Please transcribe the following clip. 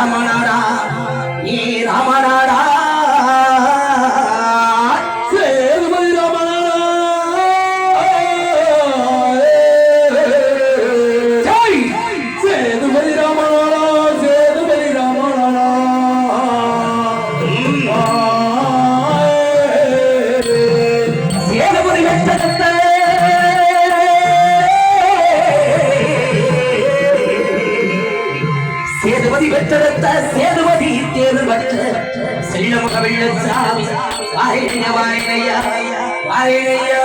ராமநாடா ஏ ராமநாடா சேதுபதி ராமநாதா. சேதுபதி ராமநாதா சேதுபதி ராமநாதா. சேதுபதி வெட்டெடுத்த சேதுபதி வெட்டெடுத்த சேதுபதி தேர்வு பெற்ற செல்லமுக வெள்ளச்சாமி வாரிணைய வாயினையா வாரிணையா